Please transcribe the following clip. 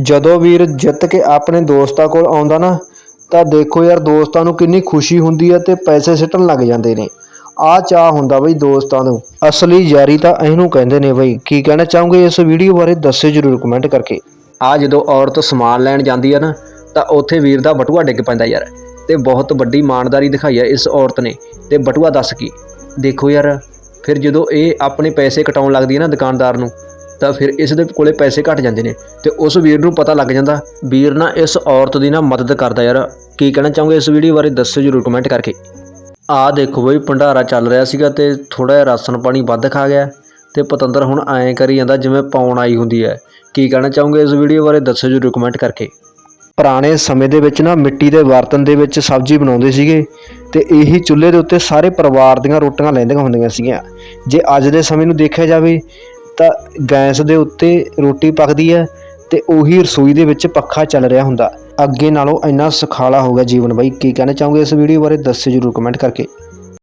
ਜਦੋਂ ਵੀਰ ਜਿੱਤ ਕੇ ਆਪਣੇ ਦੋਸਤਾਂ ਕੋਲ ਆਉਂਦਾ ਨਾ, ਤਾਂ ਦੇਖੋ ਯਾਰ ਦੋਸਤਾਂ ਨੂੰ ਕਿੰਨੀ ਖੁਸ਼ੀ ਹੁੰਦੀ ਹੈ ਤੇ ਪੈਸੇ ਸਿੱਟਣ ਲੱਗ ਜਾਂਦੇ ਨੇ। ਆ ਚਾਹ ਹੁੰਦਾ ਬਈ ਦੋਸਤਾਂ ਨੂੰ। ਅਸਲੀ ਯਾਰੀ ਤਾਂ ਇਹਨੂੰ ਕਹਿੰਦੇ ਨੇ ਬਈ। ਕੀ ਕਹਿਣਾ ਚਾਹੋਗੇ ਇਸ ਵੀਡੀਓ ਬਾਰੇ? ਦੱਸਿਓ ਜਰੂਰ ਕਮੈਂਟ ਕਰਕੇ। ਆ ਜਦੋਂ ਔਰਤ ਸਮਾਨ ਲੈਣ ਜਾਂਦੀ ਹੈ ਨਾ, ਤਾਂ ਉੱਥੇ ਵੀਰ ਦਾ ਬਟੂਆ ਡਿੱਗ ਪੈਂਦਾ ਯਾਰ। ਤੇ ਬਹੁਤ ਵੱਡੀ ਇਮਾਨਦਾਰੀ ਦਿਖਾਈ ਹੈ ਇਸ ਔਰਤ ਨੇ। ਤੇ ਬਟੂਆ ਦੱਸ ਕੀ? ਦੇਖੋ ਯਾਰ, ਫਿਰ ਜਦੋਂ ਇਹ ਆਪਣੇ ਪੈਸੇ ਕਟਾਉਣ ਲੱਗਦੀ ਹੈ ਨਾ ਦੁਕਾਨਦਾਰ ਨੂੰ ਤਾਂ ਫਿਰ ਇਸ ਦੇ ਕੋਲੇ ਪੈਸੇ ਘਟ ਜਾਂਦੇ ਨੇ ਤੇ ਉਸ ਵੀਰ ਨੂੰ ਪਤਾ ਲੱਗ ਜਾਂਦਾ, ਵੀਰ ਨਾ ਇਸ ਔਰਤ ਦੀ ਨਾ ਮਦਦ ਕਰਦਾ ਯਾਰ। ਕੀ ਕਹਿਣਾ ਚਾਹੋਗੇ ਇਸ ਵੀਡੀਓ ਬਾਰੇ ਦੱਸਿਓ ਜਰੂਰ ਕਮੈਂਟ ਕਰਕੇ। ਆਹ ਦੇਖੋ ਬਈ ਭੰਡਾਰਾ ਚੱਲ ਰਿਹਾ ਸੀਗਾ ਤੇ ਥੋੜਾ ਜਿਹਾ ਰਾਸ਼ਨ ਪਾਣੀ ਵੱਧ ਖਾ ਗਿਆ ਤੇ ਪਤੰਦਰ ਹੁਣ ਐਂ ਕਰੀ ਜਾਂਦਾ ਜਿਵੇਂ ਪਾਉਣ ਆਈ ਹੁੰਦੀ ਹੈ। ਕੀ ਕਹਿਣਾ ਚਾਹੋਗੇ ਇਸ ਵੀਡੀਓ ਬਾਰੇ ਦੱਸੋ ਜਰੂਰ ਕਮੈਂਟ ਕਰਕੇ। ਪੁਰਾਣੇ ਸਮੇਂ ਦੇ ਵਿੱਚ ਨਾ ਮਿੱਟੀ ਦੇ ਬਰਤਨ ਦੇ ਵਿੱਚ ਸਬਜ਼ੀ ਬਣਾਉਂਦੇ ਸੀਗੇ ਤੇ ਇਹੀ ਚੁੱਲ੍ਹੇ ਦੇ ਉੱਤੇ ਸਾਰੇ ਪਰਿਵਾਰ ਦੀਆਂ ਰੋਟੀਆਂ ਲੈਂਦੀਆਂ ਹੁੰਦੀਆਂ ਸੀਗੀਆਂ। ਜੇ ਅੱਜ ਦੇ ਸਮੇਂ ਨੂੰ ਦੇਖਿਆ ਜਾਵੇ ਤਾਂ ਗੈਸ ਦੇ ਉੱਤੇ ਰੋਟੀ ਪੱਕਦੀ ਹੈ ਤੇ ਉਹੀ ਰਸੋਈ ਦੇ ਵਿੱਚ ਪੱਖਾ ਚੱਲ ਰਿਹਾ ਹੁੰਦਾ। ਅੱਗੇ ਨਾਲੋਂ ਇੰਨਾ ਸੁਖਾਲਾ ਹੋ ਗਿਆ ਜੀਵਨ ਬਾਈ। ਕੀ ਕਹਿਣਾ ਚਾਹੋਗੇ ਇਸ ਵੀਡੀਓ ਬਾਰੇ? ਦੱਸਿਓ ਜਰੂਰ ਕਮੈਂਟ ਕਰਕੇ।